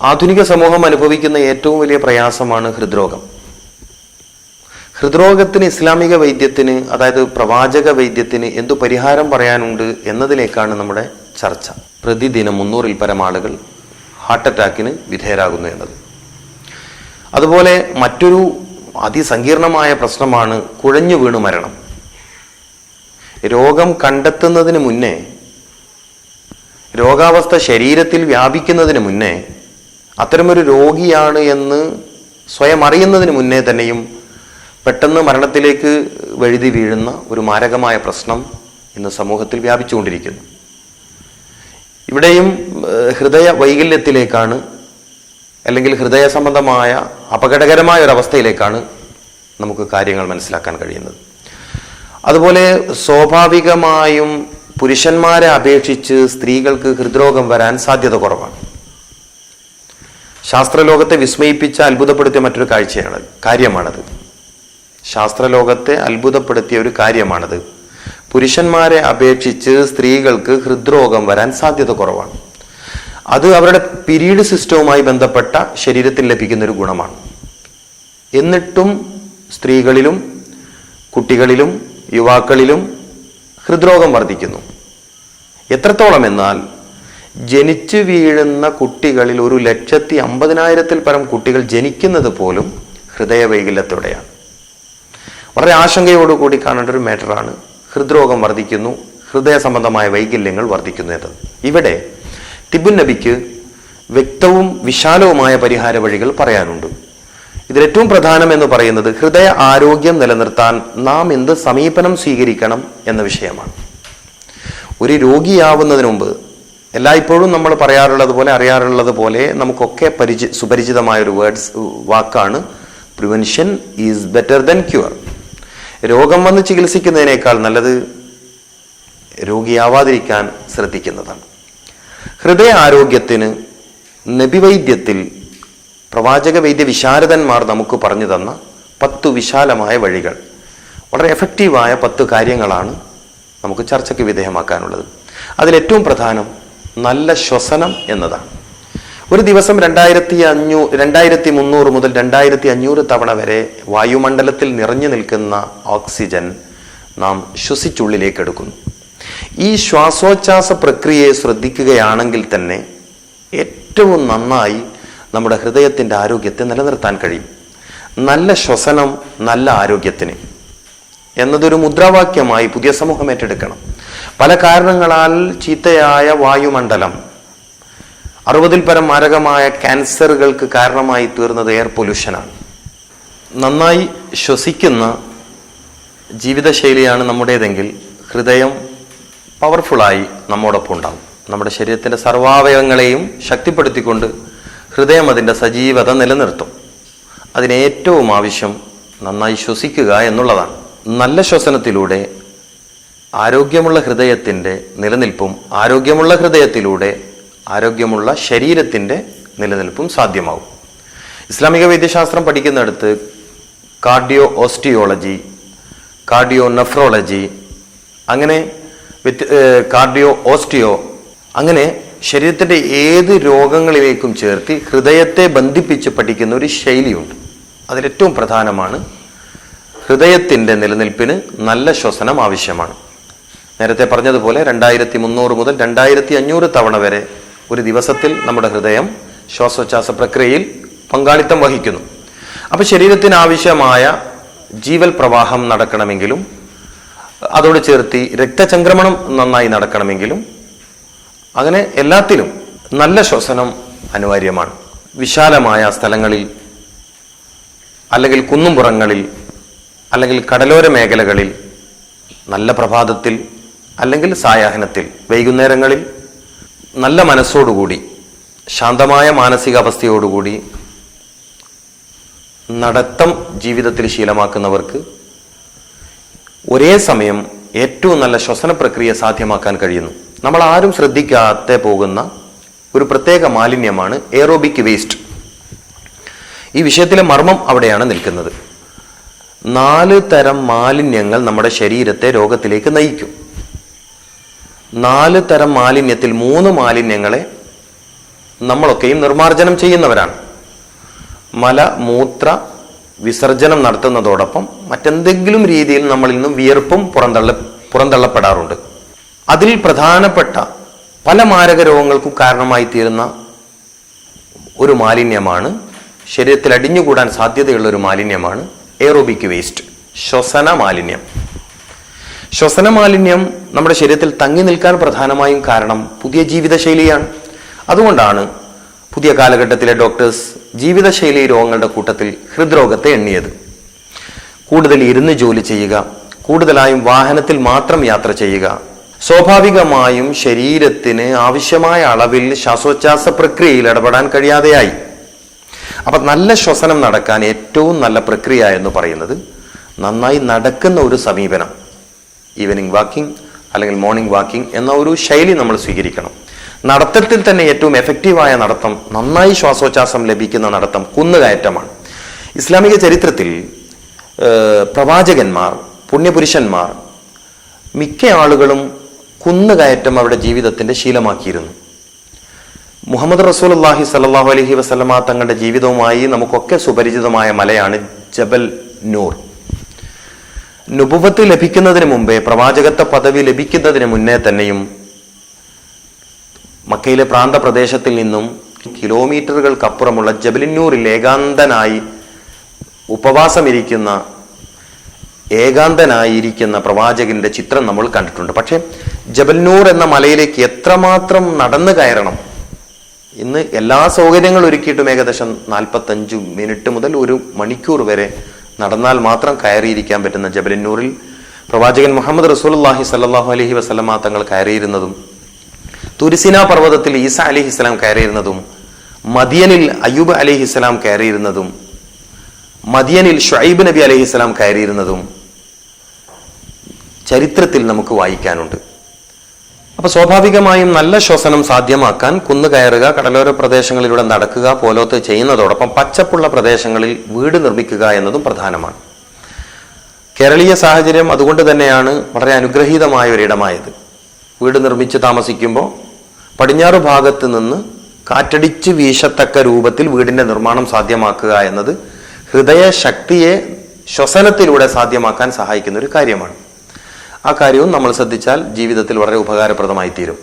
ആധുനിക സമൂഹം അനുഭവിക്കുന്ന ഏറ്റവും വലിയ പ്രയാസമാണ് ഹൃദ്രോഗം. ഹൃദ്രോഗത്തിന് ഇസ്ലാമിക വൈദ്യത്തിന് അതായത് പ്രവാചക വൈദ്യത്തിന് എന്തു പരിഹാരം പറയാനുണ്ട് എന്നതിലേക്കാണ് നമ്മുടെ ചർച്ച. പ്രതിദിനം മുന്നൂറിൽ പരം ആളുകൾ ഹാർട്ട് അറ്റാക്കിന് വിധേയരാകുന്നു എന്നത്. അതുപോലെ മറ്റൊരു അതിസങ്കീർണമായ പ്രശ്നമാണ് കുഴഞ്ഞു വീണു മരണം. രോഗം കണ്ടെത്തുന്നതിന് മുന്നേ രോഗാവസ്ഥ ശരീരത്തിൽ വ്യാപിക്കുന്നതിന് മുന്നേ അത്തരമൊരു രോഗിയാണ് എന്ന് സ്വയം അറിയുന്നതിന് മുന്നേ തന്നെയും പെട്ടെന്ന് മരണത്തിലേക്ക് വഴുതി വീഴുന്ന ഒരു മാരകമായ പ്രശ്നം ഇന്ന് സമൂഹത്തിൽ വ്യാപിച്ചുകൊണ്ടിരിക്കുന്നു. ഇവിടെയും ഹൃദയ വൈകല്യത്തിലേക്കാണ് അല്ലെങ്കിൽ ഹൃദയ സംബന്ധമായ അപകടകരമായ ഒരു അവസ്ഥയിലേക്കാണ് നമുക്ക് കാര്യങ്ങൾ മനസ്സിലാക്കാൻ കഴിയുന്നത്. അതുപോലെ സ്വാഭാവികമായും പുരുഷന്മാരെ അപേക്ഷിച്ച് സ്ത്രീകൾക്ക് ഹൃദ്രോഗം വരാൻ സാധ്യത കുറവാണ്. ശാസ്ത്രലോകത്തെ വിസ്മയിപ്പിച്ച അത്ഭുതപ്പെടുത്തിയ മറ്റൊരു കാഴ്ചയാണ് കാര്യമാണത്. ശാസ്ത്രലോകത്തെ അത്ഭുതപ്പെടുത്തിയ ഒരു കാര്യമാണത്. പുരുഷന്മാരെ അപേക്ഷിച്ച് സ്ത്രീകൾക്ക് ഹൃദ്രോഗം വരാൻ സാധ്യത കുറവാണ്. അത് അവരുടെ പിരീഡ് സിസ്റ്റവുമായി ബന്ധപ്പെട്ട ശരീരത്തിൽ ലഭിക്കുന്ന ഒരു ഗുണമാണ്. എന്നിട്ടും സ്ത്രീകളിലും കുട്ടികളിലും യുവാക്കളിലും ഹൃദ്രോഗം വർദ്ധിക്കുന്നു. എത്രത്തോളം എന്നാൽ ജനിച്ചു വീഴുന്ന കുട്ടികളിൽ ഒരു ലക്ഷത്തി അമ്പതിനായിരത്തിൽ പരം കുട്ടികൾ ജനിക്കുന്നത് പോലും ഹൃദയവൈകല്യത്തോടെയാണ്. വളരെ ആശങ്കയോടുകൂടി കാണേണ്ട ഒരു മാറ്ററാണ് ഹൃദ്രോഗം വർദ്ധിക്കുന്നു ഹൃദയ സംബന്ധമായ വൈകല്യങ്ങൾ വർദ്ധിക്കുന്നു എന്നത് ഇവിടെ തിബുൻ നബിക്ക് വ്യക്തവും വിശാലവുമായ പരിഹാര വഴികൾ പറയാനുണ്ട്. ഇതിലേറ്റവും പ്രധാനം എന്ന് പറയുന്നത് ഹൃദയ ആരോഗ്യം നിലനിർത്താൻ നാം എന്ത് സമീപനം സ്വീകരിക്കണം എന്ന വിഷയമാണ്. ഒരു രോഗിയാവുന്നതിന് മുമ്പ് എല്ലായ്പ്പോഴും നമ്മൾ പറയാറുള്ളത് പോലെ അറിയാറുള്ളത് പോലെ നമുക്കൊക്കെ പരിചി സുപരിചിതമായ ഒരു വേർഡ്സ് വാക്കാണ് prevention is better than cure രോഗം വന്ന് ചികിത്സിക്കുന്നതിനേക്കാൾ നല്ലത് രോഗിയാവാതിരിക്കാൻ ശ്രദ്ധിക്കുന്നതാണ്. ഹൃദയ ആരോഗ്യത്തിന് നബിവൈദ്യത്തിൽ പ്രവാചക വൈദ്യ വിശാരദന്മാർ നമുക്ക് പറഞ്ഞു തന്ന പത്തു വിശാലമായ വഴികൾ. വളരെ എഫക്റ്റീവായ പത്ത് കാര്യങ്ങളാണ് നമുക്ക് ചർച്ചയ്ക്ക് വിധേയമാക്കാനുള്ളത്. അതിലേറ്റവും പ്രധാനം നല്ല ശ്വസനം എന്നതാണ്. ഒരു ദിവസം രണ്ടായിരത്തി അഞ്ഞൂ രണ്ടായിരത്തി മുന്നൂറ് മുതൽ രണ്ടായിരത്തി അഞ്ഞൂറ് തവണ വരെ വായുമണ്ഡലത്തിൽ നിറഞ്ഞു നിൽക്കുന്ന ഓക്സിജൻ നാം ശ്വസിച്ചുള്ളിലേക്ക് എടുക്കുന്നു ഈ ശ്വാസോച്ഛാസ പ്രക്രിയയെ ശ്രദ്ധിക്കുകയാണെങ്കിൽ തന്നെ ഏറ്റവും നന്നായി നമ്മുടെ ഹൃദയത്തിന്റെ ആരോഗ്യത്തെ നിലനിർത്താൻ കഴിയും. നല്ല ശ്വസനം നല്ല ആരോഗ്യത്തിന്. എന്നതൊരു മുദ്രാവാക്യമായി പുതിയ സമൂഹം ഏറ്റെടുക്കണം. പല കാരണങ്ങളാൽ ചീത്തയായ വായുമണ്ഡലം. അറുപതിൽ പരം മാരകമായ ക്യാൻസറുകൾക്ക് കാരണമായി തീർന്നത് എയർ പൊല്യൂഷനാണ്. നന്നായി ശ്വസിക്കുന്ന ജീവിതശൈലിയാണ് നമ്മുടേതെങ്കിൽ ഹൃദയം പവർഫുള്ളായി നമ്മോടൊപ്പം ഉണ്ടാവും. നമ്മുടെ ശരീരത്തിന്റെ സർവാവയവങ്ങളെയും ശക്തിപ്പെടുത്തിക്കൊണ്ട് ഹൃദയം അതിന്റെ സജീവത നിലനിർത്തും. അതിന് ഏറ്റവും ആവശ്യം നന്നായി ശ്വസിക്കുക എന്നുള്ളതാണ്. നല്ല ശ്വസനത്തിലൂടെ ആരോഗ്യമുള്ള ഹൃദയത്തിന്റെ നിലനിൽപ്പും ആരോഗ്യമുള്ള ഹൃദയത്തിലൂടെ ആരോഗ്യമുള്ള ശരീരത്തിന്റെ നിലനിൽപ്പും സാധ്യമാവും. ഇസ്ലാമിക വൈദ്യശാസ്ത്രം പഠിക്കുന്നിടത്ത് കാർഡിയോ ഓസ്റ്റിയോളജി കാർഡിയോ നെഫ്രോളജി അങ്ങനെ കാർഡിയോ ഓസ്റ്റിയോ അങ്ങനെ ശരീരത്തിന്റെ ഏത് രോഗങ്ങളിലേക്കും ചേർത്തി ഹൃദയത്തെ ബന്ധിപ്പിച്ച് പഠിക്കുന്ന ഒരു ശൈലിയുണ്ട്. അതിലേറ്റവും പ്രധാനമാണ് ഹൃദയത്തിന്റെ നിലനിൽപ്പിന് നല്ല ശ്വസനം ആവശ്യമാണ്. നേരത്തെ പറഞ്ഞതുപോലെ രണ്ടായിരത്തി മുന്നൂറ് മുതൽ രണ്ടായിരത്തി അഞ്ഞൂറ് തവണ വരെ ഒരു ദിവസത്തിൽ നമ്മുടെ ഹൃദയം ശ്വാസോച്ഛ്വാസ പ്രക്രിയയിൽ പങ്കാളിത്തം വഹിക്കുന്നു. അപ്പോൾ ശരീരത്തിന് ആവശ്യമായ ജീവൽ പ്രവാഹം നടക്കണമെങ്കിലും അതോട് ചേർത്തി രക്തചംക്രമണം നന്നായി നടക്കണമെങ്കിലും അങ്ങനെ എല്ലാത്തിലും നല്ല ശ്വസനം അനിവാര്യമാണ്. വിശാലമായ സ്ഥലങ്ങളിൽ അല്ലെങ്കിൽ കുന്നുംപുറങ്ങളിൽ അല്ലെങ്കിൽ കടലോര മേഖലകളിൽ നല്ല പ്രഭാതത്തിൽ അല്ലെങ്കിൽ സായാഹ്നത്തിൽ വൈകുന്നേരങ്ങളിൽ നല്ല മനസ്സോടുകൂടി ശാന്തമായ മാനസികാവസ്ഥയോടുകൂടി നടത്തം ജീവിതത്തിൽ ശീലമാക്കുന്നവർക്ക് ഒരേ സമയം ഏറ്റവും നല്ല ശ്വസന പ്രക്രിയ സാധ്യമാക്കാൻ കഴിയുന്നു. നമ്മൾ ആരും ശ്രദ്ധിക്കാതെ പോകുന്ന ഒരു പ്രത്യേക മാലിന്യമാണ് എയറോബിക് വേസ്റ്റ് ഈ വിഷയത്തിലെ മർമ്മം അവിടെയാണ് നിൽക്കുന്നത്. നാല് തരം മാലിന്യങ്ങൾ നമ്മുടെ ശരീരത്തെ രോഗത്തിലേക്ക് നയിക്കും. നാല് തരം മാലിന്യത്തിൽ മൂന്ന് മാലിന്യങ്ങളെ നമ്മളൊക്കെയും നിർമ്മാർജനം ചെയ്യുന്നവരാണ്. മല മൂത്ര വിസർജനം നടത്തുന്നതോടൊപ്പം മറ്റെന്തെങ്കിലും രീതിയിൽ നമ്മളിൽ നിന്നും വിയർപ്പും പുറന്തള്ള പുറന്തള്ളപ്പെടാറുണ്ട്. അതിൽ പ്രധാനപ്പെട്ട പല മാരക രോഗങ്ങൾക്കും കാരണമായി തീരുന്ന ഒരു മാലിന്യമാണ് ശരീരത്തിൽ അടിഞ്ഞുകൂടാൻ സാധ്യതയുള്ള ഒരു മാലിന്യമാണ് എയറോബിക് വേസ്റ്റ് ശ്വസന മാലിന്യം. ശ്വസന മാലിന്യം നമ്മുടെ ശരീരത്തിൽ തങ്ങി നിൽക്കാൻ പ്രധാനമായും കാരണം പുതിയ ജീവിതശൈലിയാണ്. അതുകൊണ്ടാണ് പുതിയ കാലഘട്ടത്തിലെ ഡോക്ടേഴ്സ് ജീവിതശൈലി രോഗങ്ങളുടെ കൂട്ടത്തിൽ ഹൃദ്രോഗത്തെ എണ്ണിയത്. കൂടുതൽ ഇരുന്ന് ജോലി ചെയ്യുക കൂടുതലായും വാഹനത്തിൽ മാത്രം യാത്ര ചെയ്യുക സ്വാഭാവികമായും ശരീരത്തിന് ആവശ്യമായ അളവിൽ ശ്വാസോച്ഛാസ പ്രക്രിയയിൽ ഇടപെടാൻ കഴിയാതെയായി. അപ്പൊ നല്ല ശ്വസനം നടക്കാൻ ഏറ്റവും നല്ല പ്രക്രിയ എന്ന് പറയുന്നത് നന്നായി നടക്കുന്ന ഒരു സമീപനം. ഈവനിങ് വാക്കിംഗ് അല്ലെങ്കിൽ മോർണിംഗ് വാക്കിംഗ് എന്ന ഒരു ശൈലി നമ്മൾ സ്വീകരിക്കണം. നടത്തത്തിൽ തന്നെ ഏറ്റവും എഫക്റ്റീവായ നടത്തം നന്നായി ശ്വാസോച്ഛാസം ലഭിക്കുന്ന നടത്തം കുന്നുകയറ്റമാണ്. ഇസ്ലാമിക ചരിത്രത്തിൽ പ്രവാചകന്മാർ പുണ്യപുരുഷന്മാർ മിക്ക ആളുകളും കുന്നുകയറ്റം അവരുടെ ജീവിതത്തിന്റെ ശീലമാക്കിയിരുന്നു. മുഹമ്മദ് റസൂലുള്ളാഹി സല്ലാഹു അലൈഹി വസ്ലമ തങ്ങളുടെ ജീവിതവുമായി നമുക്കൊക്കെ സുപരിചിതമായ മലയാണ് ജബൽ നൂർ. നുബുവത്ത് ലഭിക്കുന്നതിന് മുമ്പേ പ്രവാചകത്വ പദവി ലഭിക്കുന്നതിന് മുന്നേ തന്നെയും മക്കയിലെ പ്രാന്തപ്രദേശത്തിൽ നിന്നും കിലോമീറ്ററുകൾക്കപ്പുറമുള്ള ജബലിന്നൂറിൽ ഏകാന്തനായി ഉപവാസമിരിക്കുന്ന ഏകാന്തനായിരിക്കുന്ന പ്രവാചകന്റെ ചിത്രം നമ്മൾ കണ്ടിട്ടുണ്ട്. പക്ഷേ ജബൽനൂർ എന്ന മലയിലേക്ക് എത്രമാത്രം നടന്നു കയറണം? ഇന്ന് എല്ലാ സൗകര്യങ്ങളും ഒരുക്കിയിട്ടും ഏകദേശം നാൽപ്പത്തഞ്ചു മിനിറ്റ് മുതൽ ഒരു മണിക്കൂർ വരെ നടന്നാൽ മാത്രം കയറിയിരിക്കാൻ പറ്റുന്ന ജബലിന്നൂറിൽ പ്രവാചകൻ മുഹമ്മദ് റസൂലുള്ളാഹി സല്ലാഹു അലഹി വസ്ലമ തങ്ങൾ കയറിയിരുന്നതും തുരിസിന പർവതത്തിൽ ഈസ അലി ഇസ്ലാം കയറിയിരുന്നതും മദിയനിൽ അയ്യൂബ് അലഹി ഇസ്ലാം കയറിയിരുന്നതും മദിയനിൽ ഷുഐബ് നബി അലഹി ഇസ്ലാം കയറിയിരുന്നതും ചരിത്രത്തിൽ നമുക്ക് വായിക്കാനുണ്ട്. അപ്പൊ സ്വാഭാവികമായും നല്ല ശ്വസനം സാധ്യമാക്കാൻ കുന്നു കയറുക കടലോര പ്രദേശങ്ങളിലൂടെ നടക്കുക പോലത്തെ ചെയ്യുന്നതോടൊപ്പം പച്ചപ്പുള്ള പ്രദേശങ്ങളിൽ വീട് നിർമ്മിക്കുക എന്നതും പ്രധാനമാണ്. കേരളീയ സാഹചര്യം അതുകൊണ്ട് തന്നെയാണ് വളരെ അനുഗ്രഹീതമായ ഒരിടമായത് വീട് നിർമ്മിച്ച് താമസിക്കുമ്പോൾ പടിഞ്ഞാറ് ഭാഗത്ത് നിന്ന് കാറ്റടിച്ച് വീശത്തക്ക രൂപത്തിൽ വീടിന്റെ നിർമ്മാണം സാധ്യമാക്കുക എന്നത് ഹൃദയ ശക്തിയെ ശ്വസനത്തിലൂടെ സാധ്യമാക്കാൻ സഹായിക്കുന്ന ഒരു കാര്യമാണ്. ആ കാര്യവും നമ്മൾ ശ്രദ്ധിച്ചാൽ ജീവിതത്തിൽ വളരെ ഉപകാരപ്രദമായി തീരും